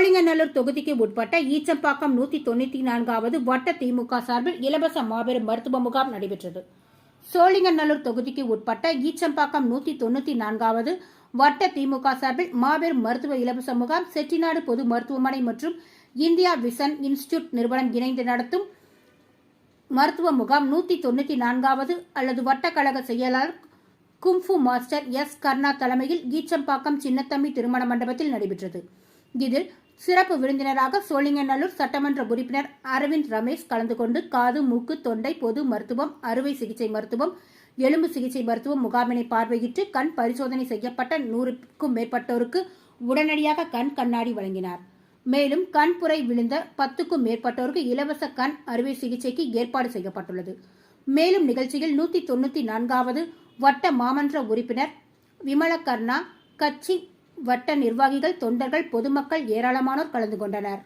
சோழிங்கநல்லூர் தொகுதிக்கு உட்பட்ட ஈச்சம்பாக்கம் நூத்தி தொண்ணூத்தி நான்காவது வட்ட திமுக சார்பில் இலவச மாபெரும் மருத்துவ முகாம் நடைபெற்றது. சோழிங்கநல்லூர் தொகுதிக்கு உட்பட்ட ஈச்சம்பாக்கம் நூத்தி தொண்ணூத்தி நான்காவது வட்ட திமுக சார்பில் மாபெரும் மருத்துவ இலவச முகாம் செட்டிநாடு பொது மருத்துவமனை மற்றும் இந்தியா விசன் இன்ஸ்டிடியூட் நிறுவனம் இணைந்து நடத்தும் மருத்துவ முகாம் நூத்தி தொண்ணூத்தி நான்காவது அல்லது வட்டக்கழக செயலாளர் கும்ஃபு மாஸ்டர் எஸ் கர்ணா தலைமையில் ஈச்சம்பாக்கம் சின்னத்தம்பி திருமண மண்டபத்தில் நடைபெற்றது. இதில் சிறப்பு விருந்தினராக சோழிங்கநல்லூர் சட்டமன்ற உறுப்பினர் அரவிந்த் ரமேஷ் கலந்து கொண்டு காது மூக்கு தொண்டை பொது மருத்துவம் அறுவை சிகிச்சை மருத்துவம் எலும்பு சிகிச்சை மருத்துவம் முகாமினை பார்வையிட்டு கண் பரிசோதனை செய்யப்பட்ட நூறுக்கும் மேற்பட்டோருக்கு உடனடியாக கண் கண்ணாடி வழங்கினார். மேலும் கண்புரை விழுந்த பத்துக்கும் மேற்பட்டோருக்கு இலவச கண் அறுவை சிகிச்சைக்கு ஏற்பாடு செய்யப்பட்டுள்ளது. மேலும் நிகழ்ச்சியில் நூத்தி தொண்ணூத்தி நான்காவது வட்ட மாமன்ற உறுப்பினர் விமல கர்ணா கட்சி வட்ட நிர்வாகிகள் தொண்டர்கள் பொதுமக்கள் ஏராளமானோர் கலந்து கொண்டனர்.